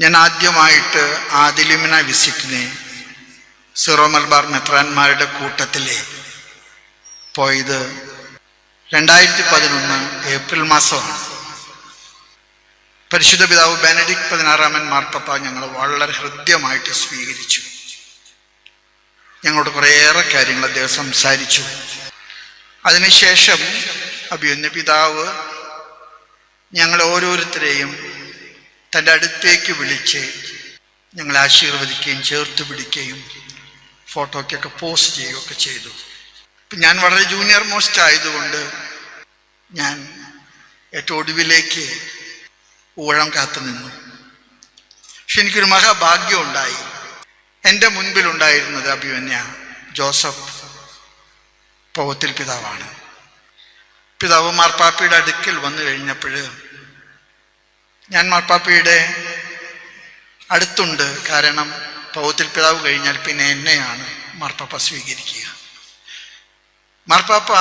ഞാൻ ആദ്യമായിട്ട് ആദിലിമിന വിസിറ്റിനെ സിറോ മലബാർ മെത്രാന്മാരുടെ കൂട്ടത്തിലെ പോയത് രണ്ടായിരത്തി പതിനൊന്ന് ഏപ്രിൽ മാസമാണ്. പരിശുദ്ധ പിതാവ് ബെനഡിക് പതിനാറാമൻ മാർപ്പപ്പ ഞങ്ങൾ വളരെ ഹൃദ്യമായിട്ട് സ്വീകരിച്ചു. ഞങ്ങളോട് കുറേയേറെ കാര്യങ്ങൾ അദ്ദേഹം സംസാരിച്ചു. അതിനുശേഷം അഭിയുന്ന പിതാവ് ഞങ്ങൾ ഓരോരുത്തരെയും തന്റെ അടുത്തേക്ക് വിളിച്ച് ഞങ്ങളെ ആശീർവദിക്കുകയും ചേർത്ത് പിടിക്കുകയും ഫോട്ടോയ്ക്കൊക്കെ പോസ്റ്റ് ചെയ്യുകയൊക്കെ ചെയ്തു. ഇപ്പം ഞാൻ വളരെ ജൂനിയർ മോസ്റ്റ് ആയതുകൊണ്ട് ഞാൻ ഏറ്റവും ഒടുവിലേക്ക് ഊഴം കാത്തു നിന്നു. പക്ഷെ എനിക്കൊരു മഹാഭാഗ്യം ഉണ്ടായി. എന്റെ മുൻപിലുണ്ടായിരുന്നത് അഭിമന്യ ജോസഫ് പൗത്തിൽ പിതാവാണ്. പിതാവ് മാർപ്പാപ്പയുടെ അടുക്കൽ വന്നു കഴിഞ്ഞപ്പോൾ ഞാൻ മാർപ്പാപ്പയുടെ അടുത്തുണ്ട്. കാരണം പൗത്തിൽ പിതാവ് കഴിഞ്ഞാൽ പിന്നെ എന്നെയാണ് മാർപ്പാപ്പ സ്വീകരിക്കുക. മാർപ്പാപ്പ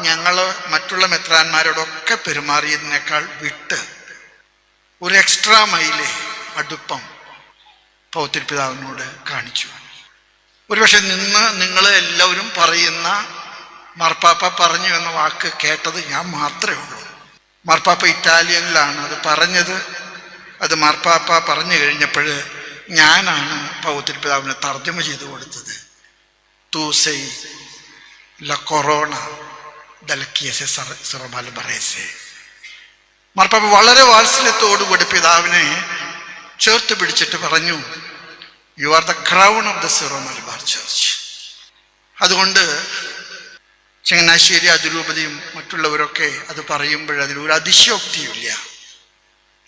ഞങ്ങൾ മറ്റുള്ള മെത്രാന്മാരോടൊക്കെ പെരുമാറിയതിനേക്കാൾ വിട്ട് ഒരു എക്സ്ട്രാ മൈൽ അടുപ്പം പൗത്തിൽ പിതാവിനോട് കാണിച്ചു. ഒരുപക്ഷെ നിന്ന് നിങ്ങൾ എല്ലാവരും പറയുന്ന മാർപ്പാപ്പ പറഞ്ഞു എന്ന വാക്ക് കേട്ടത് ഞാൻ മാത്രമേ ഉള്ളൂ. മാർപ്പാപ്പ ഇറ്റാലിയനിലാണ് അത് പറഞ്ഞത്. അത് മാർപ്പാപ്പ പറഞ്ഞു കഴിഞ്ഞപ്പോൾ ഞാനാണ് പൗത്തിൽ പിതാവിനെ തർജമ ചെയ്തു കൊടുത്തത്. തൂസൈ ല കൊറോണ മാർപ്പാപ്പ വളരെ വാത്സല്യത്തോടുകൂടി പിതാവിനെ ചേർത്ത് പിടിച്ചിട്ട് പറഞ്ഞു you are the crown of the Syro Malabar church അതുകൊണ്ട് ചങ്ങനാശ്ശേരി അതിരൂപതയും മറ്റുള്ളവരൊക്കെ അത് പറയുമ്പോൾ അതിലൊരു അതിശയോക്തിയില്ല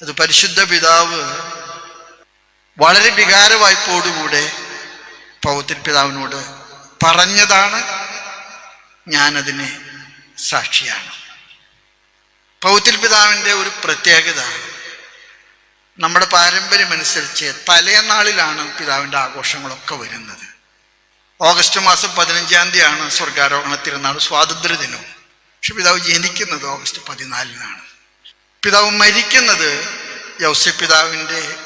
അത് പരിശുദ്ധ പിതാവ് വളരെ വികാരവായ്പോടുകൂടെ പൗത്തിൽ പിതാവിനോട് പറഞ്ഞതാണ് ഞാനതിന് സാക്ഷിയാണ്. പൗത്തിൽ പിതാവിന്റെ ഒരു പ്രത്യേകത നമ്മുടെ പാരമ്പര്യമനുസരിച്ച് തലേനാളിലാണ് പിതാവിന്റെ ആഘോഷങ്ങളൊക്കെ വരുന്നത്. ഓഗസ്റ്റ് മാസം പതിനഞ്ചാം തീയതിയാണ് സ്വർഗാരോഹണ തിരുനാൾ സ്വാതന്ത്ര്യ ദിനവും പക്ഷെ പിതാവ് ജനിക്കുന്നത് ഓഗസ്റ്റ് പതിനാലിനാണ്. പിതാവ് മരിക്കുന്നത് യൗസ്യ പിതാവിന്റെ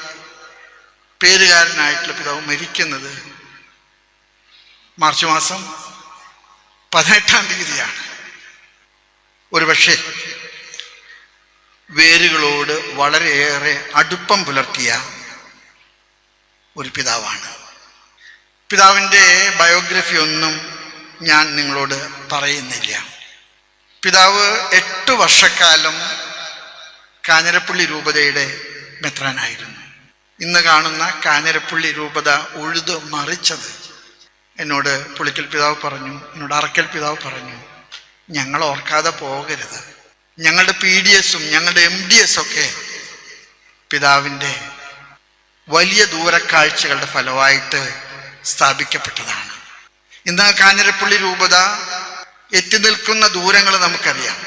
പേരുകാരനായിട്ടുള്ള പിതാവ് മരിക്കുന്നത് മാർച്ച് മാസം പതിനെട്ടാം തീയതിയാണ്. ഒരുപക്ഷെ വേരുകളോട് വളരെയേറെ അടുപ്പം പുലർത്തിയ ഒരു പിതാവാണ് പിതാവിന്റെ ബയോഗ്രഫി ഒന്നും ഞാൻ നിങ്ങളോട് പറയുന്നില്ല. പിതാവ് എട്ട് വർഷക്കാലം കാഞ്ഞിരപ്പള്ളി രൂപതയുടെ മെത്രാനായിരുന്നു. ഇന്ന് കാണുന്ന കാഞ്ഞിരപ്പള്ളി രൂപത ഉഴുത് മറിച്ചത്. എന്നോട് പുളിക്കൽ പിതാവ് പറഞ്ഞു എന്നോട് അറക്കൽ പിതാവ് പറഞ്ഞു ഞങ്ങൾ ഓർക്കാതെ പോകരുത്. ഞങ്ങളുടെ പി ഡി എസും ഞങ്ങളുടെ എം ഡി എസ് ഒക്കെ പിതാവിന്റെ വലിയ ദൂരക്കാഴ്ചകളുടെ ഫലമായിട്ട് സ്ഥാപിക്കപ്പെട്ടതാണ്. ഇന്ന് കാഞ്ഞിരപ്പള്ളി രൂപത എത്തി നിൽക്കുന്ന ദൂരങ്ങൾ നമുക്കറിയാം.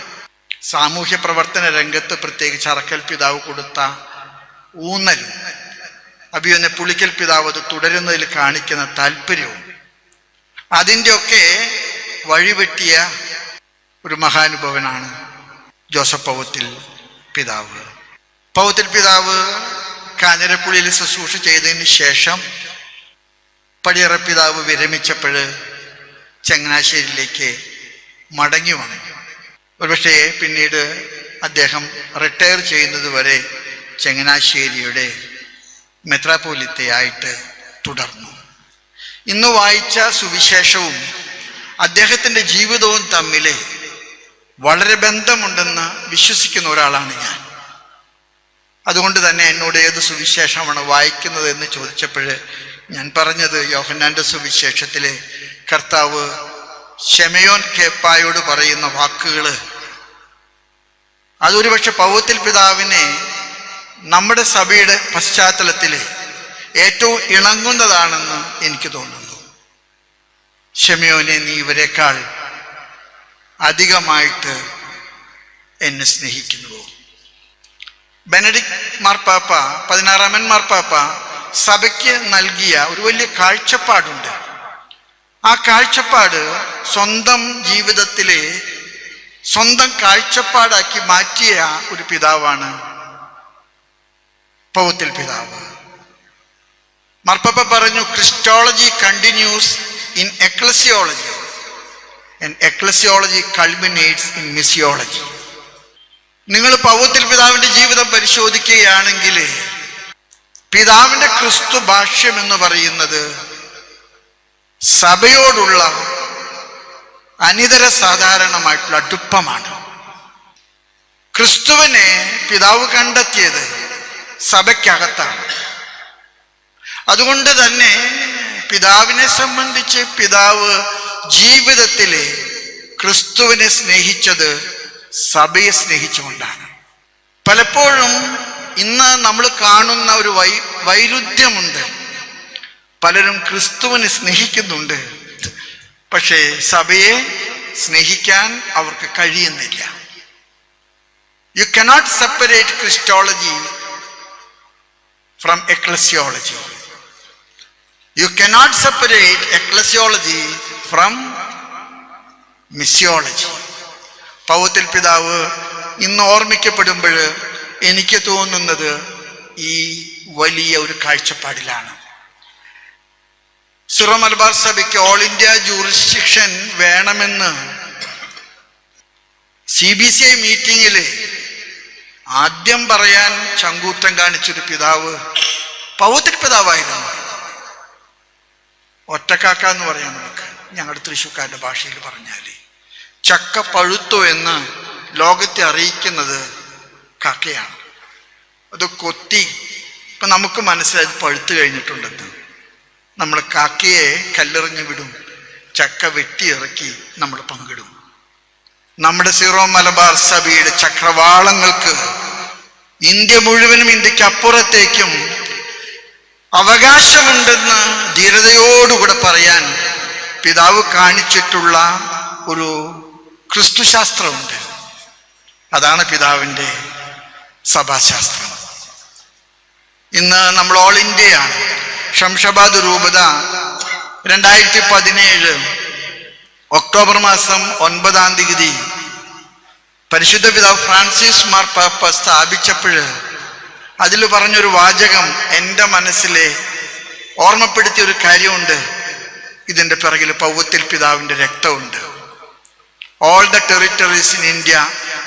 സാമൂഹ്യ പ്രവർത്തന രംഗത്ത് പ്രത്യേകിച്ച് അറക്കൽ പിതാവ് കൊടുത്ത ഊന്നൽ അഭിയൊന്ന് പുളിക്കൽ പിതാവ് അത് തുടരുന്നതിൽ കാണിക്കുന്ന താല്പര്യവും അതിന്റെയൊക്കെ വഴിവെട്ടിയ ഒരു മഹാനുഭവനാണ് ജോസഫ് പൗത്തിൽ പിതാവ്. പൗത്തിൽ പിതാവ് കാഞ്ഞിരപ്പുള്ളിയിൽ ശുശ്രൂഷ ചെയ്തതിന് ശേഷം പടിയറ പിതാവ് വിരമിച്ചപ്പോൾ ചങ്ങനാശ്ശേരിയിലേക്ക് മടങ്ങി വന്നു. ഒരുപക്ഷെ പിന്നീട് അദ്ദേഹം റിട്ടയർ ചെയ്യുന്നത് വരെ ചങ്ങനാശ്ശേരിയുടെ മെത്രാപോലിത്തയായിട്ട് തുടർന്നു. ഇന്ന് വായിച്ച സുവിശേഷവും അദ്ദേഹത്തിന്റെ ജീവിതവും തമ്മിൽ വളരെ ബന്ധമുണ്ടെന്ന് വിശ്വസിക്കുന്ന ഒരാളാണ് ഞാൻ. അതുകൊണ്ട് തന്നെ എന്നോട് ഏത് സുവിശേഷമാണ് വായിക്കുന്നത് എന്ന് ചോദിച്ചപ്പോൾ ഞാൻ പറഞ്ഞത് യോഹന്നാന്റെ സുവിശേഷത്തിലെ കർത്താവ് ഷെമയോൻ കേപ്പായോട് പറയുന്ന വാക്കുകൾ അതൊരുപക്ഷെ പൗത്തിൽ പിതാവിനെ നമ്മുടെ സഭയുടെ പശ്ചാത്തലത്തിൽ ഏറ്റവും ഇണങ്ങുന്നതാണെന്ന് എനിക്ക് തോന്നുന്നു. ഷെമയോനെ നീ ഇവരെക്കാൾ അധികമായിട്ട് എന്നെ സ്നേഹിക്കുന്നുവോ? ബെനഡിക് മാർപ്പാപ്പ പതിനാറാമൻ മാർപ്പാപ്പ സഭയ്ക്ക് നൽകിയ ഒരു വലിയ കാഴ്ചപ്പാടുണ്ട്. ആ കാഴ്ചപ്പാട് സ്വന്തം ജീവിതത്തിലെ സ്വന്തം കാഴ്ചപ്പാടാക്കി മാറ്റിയ ഒരു പിതാവാണ് പൗത്തിൽ പിതാവ്. മർപ്പപ്പ പറഞ്ഞു christology continues in ecclesiology. And ecclesiology culminates in missiology നിങ്ങൾ പൗത്തിൽ പിതാവിന്റെ ജീവിതം പരിശോധിക്കുകയാണെങ്കിൽ പിതാവിന്റെ ക്രിസ്തു ഭാഷ്യം എന്ന് പറയുന്നത് സഭയോടുള്ള അനിതര സാധാരണമായിട്ടുള്ള അടുപ്പമാണ്. ക്രിസ്തുവിനെ പിതാവ് കണ്ടെത്തിയത് സഭയ്ക്കകത്താണ്. അതുകൊണ്ട് തന്നെ പിതാവിനെ സംബന്ധിച്ച് പിതാവ് ജീവിതത്തിലെ ക്രിസ്തുവിനെ സ്നേഹിച്ചത് സഭയെ സ്നേഹിച്ചുകൊണ്ടാണ്. പലപ്പോഴും ഇന്ന് നമ്മൾ കാണുന്ന ഒരു വൈ വൈരുദ്ധ്യമുണ്ട്. പലരും ക്രിസ്തുവിനെ സ്നേഹിക്കുന്നുണ്ട്. പക്ഷേ സഭയെ സ്നേഹിക്കാൻ അവർക്ക് കഴിയുന്നില്ല. You cannot separate christology from ecclesiology you cannot separate ecclesiology from missiology Powathil പിതാവ് ഇന്ന് ഓർമ്മിക്കപ്പെടുമ്പോൾ എനിക്ക് തോന്നുന്നത് ഈ വലിയ ഒരു കാഴ്ചപ്പാടിലാണ്. സിറോ മലബാർ സഭയ്ക്ക് ഓൾ ഇന്ത്യ ജൂറിസ്ഡിക്ഷൻ വേണമെന്ന് സി ബി സി ഐ മീറ്റിംഗിൽ ആദ്യം പറയാൻ ചങ്കൂറ്റം കാണിച്ചൊരു പിതാവ് പൗത്രി പിതാവായിരുന്നു. ഒറ്റക്കാക്ക എന്ന് പറയാം നമുക്ക്. ഞങ്ങളുടെ തൃശ്ശൂക്കാരുടെ ഭാഷയിൽ പറഞ്ഞാൽ ചക്ക പഴുത്തു എന്ന് ലോകത്തെ അറിയിക്കുന്നത് കാക്കയാണ് അത് കൊത്തി ഇപ്പൊ നമുക്ക് മനസ്സിലായി പഴുത്തു കഴിഞ്ഞിട്ടുണ്ടെന്ന്. നമ്മൾ കാക്കയെ കല്ലെറിഞ്ഞു വിടും. ചക്ക വെട്ടിയിറക്കി നമ്മൾ പങ്കിടും. നമ്മുടെ സീറോ മലബാർ സഭയുടെ ചക്രവാളങ്ങൾക്ക് ഇന്ത്യ മുഴുവനും ഇന്ത്യയ്ക്ക് അപ്പുറത്തേക്കും അവകാശമുണ്ടെന്ന് ധീരതയോടുകൂടെ പറയാൻ പിതാവ് കാണിച്ചിട്ടുള്ള ഒരു ക്രിസ്തുശാസ്ത്രമുണ്ട്. അതാണ് പിതാവിന്റെ സഭാശാസ്ത്രം. ഇന്ന് നമ്മൾ ഓൾ ഇന്ത്യയാണ് ഷംഷാബാദ് രൂപത രണ്ടായിരത്തി പതിനേഴ് ഒക്ടോബർ മാസം ഒൻപതാം തീയതി പരിശുദ്ധ പിതാവ് ഫ്രാൻസിസ് മാർ പാപ്പ സ്ഥാപിച്ചപ്പോൾ അതിൽ പറഞ്ഞൊരു വാചകം എന്റെ മനസ്സിലെ ഓർമ്മപ്പെടുത്തിയ ഒരു കാര്യമുണ്ട്. ഇതിന്റെ പിറകിൽ പൗവത്തിൽ പിതാവിന്റെ രക്തമുണ്ട്. All the territories in India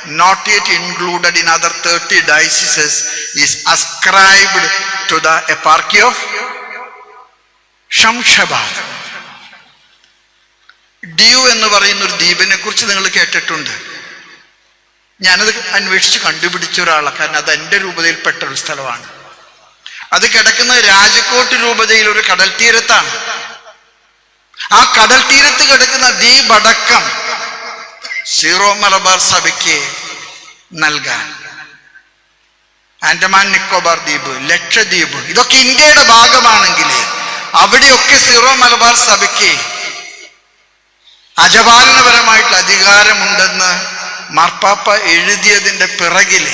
not yet included in other 30 dioceses is ascribed to the eparchy of Shamshabad due എന്ന് പറയുന്ന ഒരു ദ്വീപിനെ കുറിച്ച് നിങ്ങൾ കേട്ടിട്ടുണ്ട്. ഞാനത് അന്വേഷിച്ച് കണ്ടുപിടിച്ച ഒരാളാണ് കാരണം അത് എന്റെ രൂപതയിൽപ്പെട്ട ഒരു സ്ഥലമാണ്. അത് കിടക്കുന്നത് രാജകോട്ട് രൂപതയിൽ ഒരു കടൽ തീരത്താണ് ആ കടൽ തീരത്ത് കിടക്കുന്ന ദ്വീപടക്കം സീറോ മലബാർ സഭയ്ക്ക് നൽകാൻ. ആൻഡമാൻ നിക്കോബാർ ദ്വീപ് ലക്ഷദ്വീപ് ഇതൊക്കെ ഇന്ത്യയുടെ ഭാഗമാണെങ്കിൽ അവിടെയൊക്കെ സീറോ മലബാർ സഭയ്ക്ക് അജപാലനപരമായിട്ടുള്ള അധികാരമുണ്ടെന്ന് മാർപ്പാപ്പ എഴുതിയതിന്റെ പിറകിൽ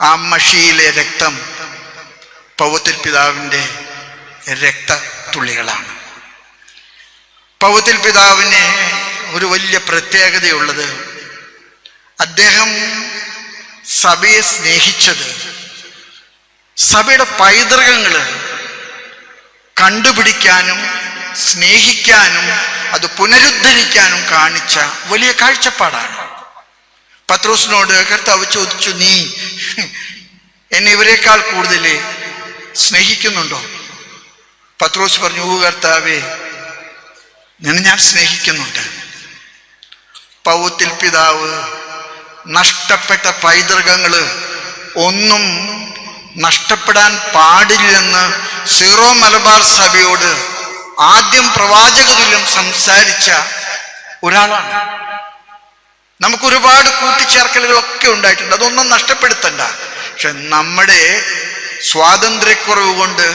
ആ മഷിയിലെ രക്തം പൗത്തിൽ പിതാവിന്റെ രക്തത്തുള്ളികളാണ്. പൗത്തിൽ പിതാവിന് ഒരു വലിയ പ്രത്യേകതയുള്ളത്. അദ്ദേഹം സഭയെ സ്നേഹിച്ചത് സഭയുടെ പൈതൃകങ്ങൾ കണ്ടുപിടിക്കാനും സ്നേഹിക്കാനും അത് പുനരുദ്ധരിക്കാനും കാണിച്ച വലിയ കാഴ്ചപ്പാടാണ്. പത്രോസിനോട് കർത്താവ് ചോദിച്ചു നീ എന്നെ ഇവരെക്കാൾ കൂടുതൽ സ്നേഹിക്കുന്നുണ്ടോ? പത്രോസ് പറഞ്ഞു "ഓ കർത്താവേ നിന്നെ ഞാൻ സ്നേഹിക്കുന്നുണ്ട്. പൗത്തിൽ പിതാവ് നഷ്ടപ്പെട്ട പൈതൃകങ്ങൾ ഒന്നും നഷ്ടപ്പെടാൻ പാടില്ലെന്ന് സീറോ മലബാർ സഭയോട് ആദ്യം പ്രവാചക തുല്യം സംസാരിച്ച ഒരാളാണ്. നമുക്ക് ഒരുപാട് കൂട്ടിച്ചേർക്കലുകളൊക്കെ ഉണ്ടായിട്ടുണ്ട്. അതൊന്നും നഷ്ടപ്പെടുത്തണ്ട. പക്ഷെ നമ്മുടെ സ്വാതന്ത്ര്യക്കുറവ് കൊണ്ട്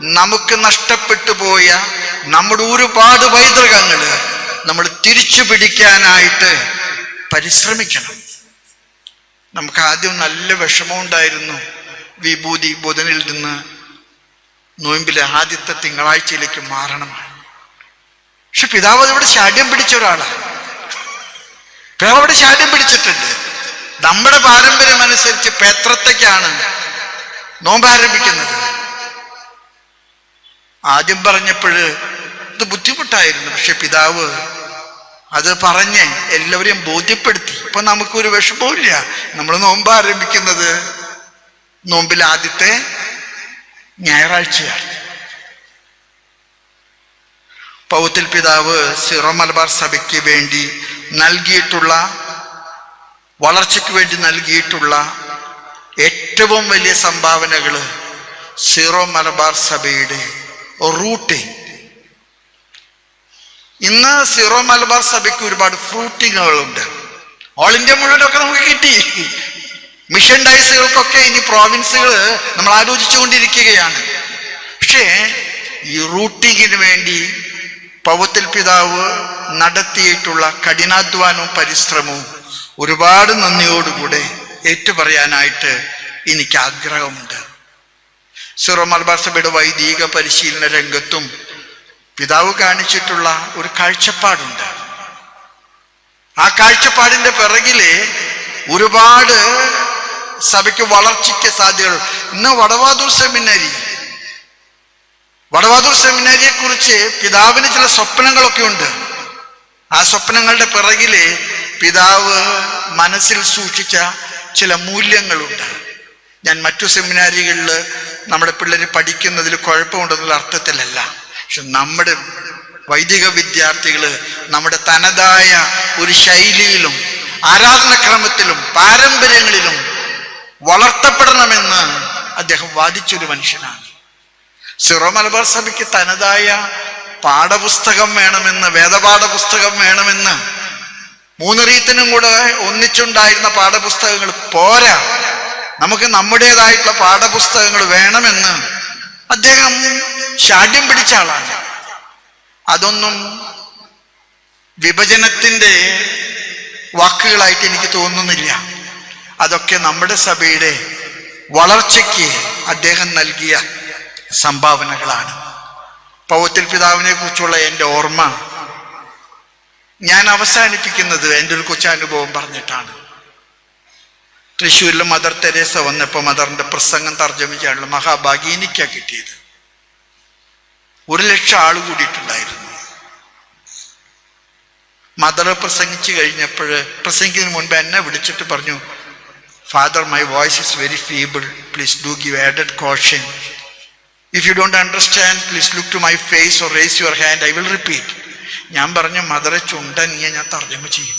നമുക്ക് നഷ്ടപ്പെട്ടു പോയ നമ്മുടെ ഒരുപാട് പൈതൃകങ്ങൾ നമ്മൾ തിരിച്ചു പിടിക്കാനായിട്ട് പരിശ്രമിക്കണം. നമുക്ക് ആദ്യം നല്ല വിഷമമുണ്ടായിരുന്നു വിഭൂതി ബുധനിൽ നിന്ന് നോയമ്പിലെ ആദ്യത്തെ തിങ്കളാഴ്ചയിലേക്ക് മാറണമാണ് പക്ഷെ പിതാവ് അതിവിടെ ശാഠ്യം പിടിച്ച ഒരാളാണ് പിതാവ് അവിടെ ശാഠ്യം പിടിച്ചിട്ടുണ്ട്. നമ്മുടെ പാരമ്പര്യം അനുസരിച്ച് പേത്രത്തേക്കാണ് നോമ്പ് ആരംഭിക്കുന്നത്. ആദ്യം പറഞ്ഞപ്പോൾ ഇത് ബുദ്ധിമുട്ടായിരുന്നു. പക്ഷെ പിതാവ് അത് പറഞ്ഞ് എല്ലാവരെയും ബോധ്യപ്പെടുത്തി. ഇപ്പൊ നമുക്കൊരു വിഷമവുമില്ല. നമ്മൾ നോമ്പ് ആരംഭിക്കുന്നത് നോമ്പിൽ ആദ്യത്തെ ഞായറാഴ്ചയാണ്. പൗത്തിൽ പിതാവ് സിറോ മലബാർ സഭയ്ക്ക് വേണ്ടി നൽകിയിട്ടുള്ള വളർച്ചയ്ക്ക് വേണ്ടി നൽകിയിട്ടുള്ള ഏറ്റവും വലിയ സംഭാവനകൾ സിറോ മലബാർ സഭയുടെ റൂട്ടിംഗ് ഇന്ന് സിറോ മലബാർ സഭയ്ക്ക് ഒരുപാട് ഫ്രൂട്ടിങ്ങുകളുണ്ട്. ഓൾ ഇന്ത്യ മുഴുവനൊക്കെ നമുക്ക് കിട്ടി. മിഷൻ ഡൈസുകൾക്കൊക്കെ ഇനി പ്രോവിൻസുകൾ നമ്മൾ ആലോചിച്ചുകൊണ്ടിരിക്കുകയാണ്. പക്ഷേ ഈ റൂട്ടിങ്ങിന് വേണ്ടി പൗത്തിൽ പിതാവ് നടത്തിയിട്ടുള്ള കഠിനാധ്വാനവും പരിശ്രമവും ഒരുപാട് നന്ദിയോടുകൂടെ ഏറ്റുപറയാനായിട്ട് എനിക്ക് ആഗ്രഹമുണ്ട്. സിറോ മലബാർ സഭയുടെ വൈദിക പരിശീലന രംഗത്തും പിതാവ് കാണിച്ചിട്ടുള്ള ഒരു കാഴ്ചപ്പാടുണ്ട്. ആ കാഴ്ചപ്പാടിന്റെ പിറകിൽ ഒരുപാട് സഭയ്ക്ക് വളർച്ചയ്ക്ക് സാധ്യതകൾ. ഇന്ന് വടവാതൂർ സെമിനാരി. വടവാതൂർ സെമിനാരിയെ കുറിച്ച് പിതാവിന് ചില സ്വപ്നങ്ങളൊക്കെ ഉണ്ട്. ആ സ്വപ്നങ്ങളുടെ പിറകിൽ പിതാവ് മനസ്സിൽ സൂക്ഷിച്ച ചില മൂല്യങ്ങളുണ്ട്. ഞാൻ മറ്റു സെമിനാരികളിൽ നമ്മുടെ പിള്ളേർ പഠിക്കുന്നതിൽ കുഴപ്പമുണ്ടെന്നുള്ള അർത്ഥത്തിലല്ല. പക്ഷെ നമ്മുടെ വൈദിക വിദ്യാർത്ഥികൾ നമ്മുടെ തനതായ ഒരു ശൈലിയിലും ആരാധനക്രമത്തിലും പാരമ്പര്യങ്ങളിലും വളർത്തപ്പെടണമെന്ന് അദ്ദേഹം വാദിച്ചൊരു മനുഷ്യനാണ്. സിറോ മലബാർ സഭയ്ക്ക് തനതായ പാഠപുസ്തകം വേണമെന്ന് വേദപാഠ പുസ്തകം വേണമെന്ന് മൂന്നറിയത്തിനും കൂടെ ഒന്നിച്ചുണ്ടായിരുന്ന പാഠപുസ്തകങ്ങൾ പോരാ. നമുക്ക് നമ്മുടേതായിട്ടുള്ള പാഠപുസ്തകങ്ങൾ വേണമെന്ന് അദ്ദേഹം ശാഠ്യം പിടിച്ച ആളാണ്. അതൊന്നും വിഭജനത്തിന്റെ വാക്കുകളായിട്ട് എനിക്ക് തോന്നുന്നില്ല. അതൊക്കെ നമ്മുടെ സഭയുടെ വളർച്ചയ്ക്ക് അദ്ദേഹം നൽകിയ സംഭാവനകളാണ്. പൗത്തിൽ പിതാവിനെ കുറിച്ചുള്ള എന്റെ ഓർമ്മ ഞാൻ അവസാനിപ്പിക്കുന്നത് എന്റെ ഒരു കൊച്ചനുഭവം പറഞ്ഞിട്ടാണ്. തൃശ്ശൂരിൽ മദർ തെരേസ വന്നപ്പോൾ മദറിന്റെ പ്രസംഗം തർജമിച്ചാണല്ലോ മഹാഭാഗീനിക്ക കിട്ടിയത്. ഒരു ലക്ഷം ആൾ കൂടിയിട്ടുണ്ടായിരുന്നു. മദർ പ്രസംഗിച്ചു കഴിഞ്ഞപ്പോൾ പ്രസംഗിക്കുന്നതിന് മുൻപ് എന്നെ വിളിച്ചിട്ട് പറഞ്ഞു father my voice is very feeble please do give added caution if you don't understand please look to my face or raise your hand I will repeat ഞാൻ പറഞ്ഞു മദറെ ചുണ്ടനിയെ ഞാൻ തർജമ ചെയ്യും.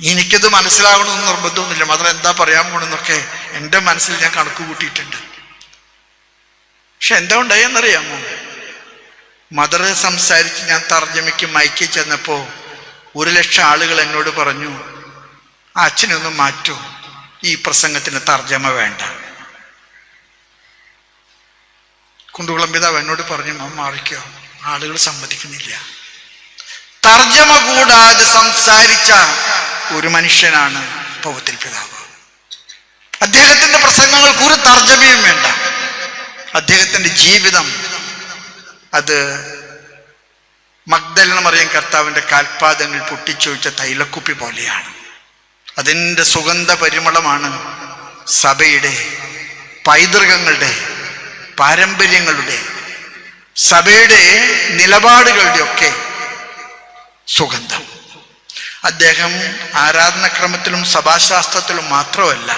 എനിക്കത് മനസ്സിലാവണമെന്ന് നിർബന്ധമൊന്നുമില്ല. മദർ എന്താ പറയാൻ പോണെന്നൊക്കെ എന്റെ മനസ്സിൽ ഞാൻ കണക്ക് കൂട്ടിയിട്ടുണ്ട്. പക്ഷെ എന്താ ഉണ്ടായെന്നറിയാമോ? മദർ സംസാരിച്ച് ഞാൻ തർജമയ്ക്ക് മയക്കി ചെന്നപ്പോ ഒരു ലക്ഷം ആളുകൾ എന്നോട് പറഞ്ഞു അച്ഛനൊന്ന് മാറ്റൂ ഈ പ്രസംഗത്തിന് തർജമ വേണ്ട. കുണ്ടുകുളം പിതാവ് എന്നോട് പറഞ്ഞു മാം മാറിക്കോ ആളുകൾ സമ്മതിക്കുന്നില്ല. തർജമ കൂടാതെ സംസാരിച്ച ഒരു മനുഷ്യനാണ് പൗത്തിൽ പിതാവ് അദ്ദേഹത്തിന്റെ പ്രസംഗങ്ങൾക്ക് ഒരു തർജമയും വേണ്ട. അദ്ദേഹത്തിന്റെ ജീവിതം അത് മഗ്ദലന മറിയം കർത്താവിന്റെ കാൽപാദങ്ങൾ പൊട്ടിച്ചൊഴിച്ച തൈലക്കുപ്പി പോലെയാണ്. അതിന്റെ സുഗന്ധ പരിമളമാണ് സഭയുടെ പൈതൃകങ്ങളുടെ പാരമ്പര്യങ്ങളുടെ സഭയുടെ നിലപാടുകളുടെ ഒക്കെ സുഗന്ധം. അദ്ദേഹം ആരാധനക്രമത്തിലും സഭാശാസ്ത്രത്തിലും മാത്രമല്ല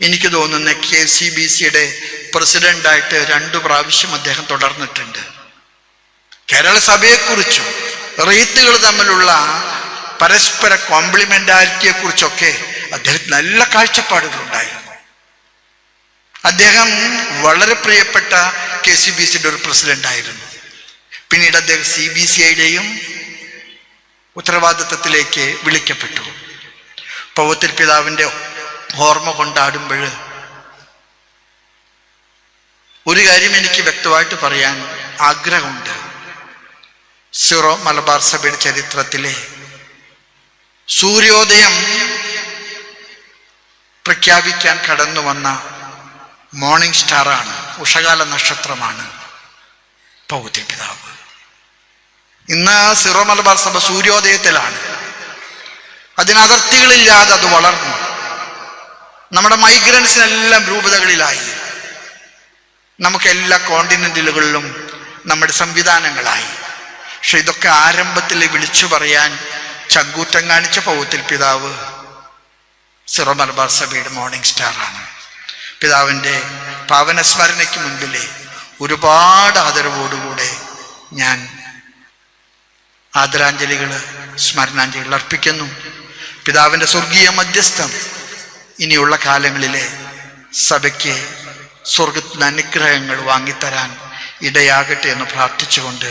എനിക്ക് തോന്നുന്ന കെ സി ബി സിയുടെ പ്രസിഡന്റായിട്ട് രണ്ടു പ്രാവശ്യം അദ്ദേഹം തുടർന്നിട്ടുണ്ട്. കേരള സഭയെക്കുറിച്ചും റീത്തുകൾ തമ്മിലുള്ള പരസ്പര കോംപ്ലിമെന്റാരിറ്റിയെ കുറിച്ചൊക്കെ അദ്ദേഹത്തിന് നല്ല കാഴ്ചപ്പാടുകളുണ്ടായിരുന്നു. അദ്ദേഹം വളരെ പ്രിയപ്പെട്ട കെ സി ബി സിയുടെ ഒരു പ്രസിഡന്റായിരുന്നു. പിന്നീട് അദ്ദേഹം സി ബി സി ഐയുടെയും ഉത്തരവാദിത്വത്തിലേക്ക് വിളിക്കപ്പെട്ടു. പൗത്തിൽ പിതാവിന്റെ ഓർമ്മ കൊണ്ടാടുമ്പോൾ ഒരു കാര്യം എനിക്ക് വ്യക്തമായിട്ട് പറയാൻ ആഗ്രഹമുണ്ട്. സിറോ മലബാർ സഭയുടെ ചരിത്രത്തിലെ സൂര്യോദയം പ്രഖ്യാപിക്കാൻ കടന്നു വന്ന മോർണിംഗ് സ്റ്റാറാണ് ഉഷകാല നക്ഷത്രമാണ് പൗത്യ പിതാവ്. ഇന്ന് സിറോ മലബാർ സഭ സൂര്യോദയത്തിലാണ്. അതിനതിർത്തികളില്ലാതെ അത് വളർന്നു. നമ്മുടെ മൈഗ്രൻസിനെല്ലാം രൂപതകളിലായി. നമുക്ക് എല്ലാ കോണ്ടിനെന്റുകളിലും നമ്മുടെ സംവിധാനങ്ങളായി. പക്ഷെ ഇതൊക്കെ ആരംഭത്തിൽ വിളിച്ചു പറയാൻ ചങ്കൂറ്റം കാണിച്ച പൗത്തിൽ പിതാവ് സിറോ മലബാർ സഭയുടെ മോർണിംഗ് സ്റ്റാറാണ് പിതാവിന്റെ പാവനസ്മരണയ്ക്ക് മുൻപിലെ ഒരുപാട് ആദരവോടുകൂടെ ഞാൻ ആദരാഞ്ജലികൾ സ്മരണാഞ്ജലികൾ അർപ്പിക്കുന്നു. പിതാവിന്റെ സ്വർഗീയ മധ്യസ്ഥം ഇനിയുള്ള കാലങ്ങളിലെ സഭയ്ക്ക് സ്വർഗത്തിന് അനുഗ്രഹങ്ങൾ വാങ്ങിത്തരാൻ ഇടയാകട്ടെ എന്ന് പ്രാർത്ഥിച്ചുകൊണ്ട്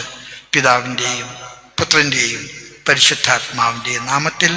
പിതാവിന്റെയും പുത്രന്റെയും പരിശുദ്ധാത്മാവിന്റെയും നാമത്തിൽ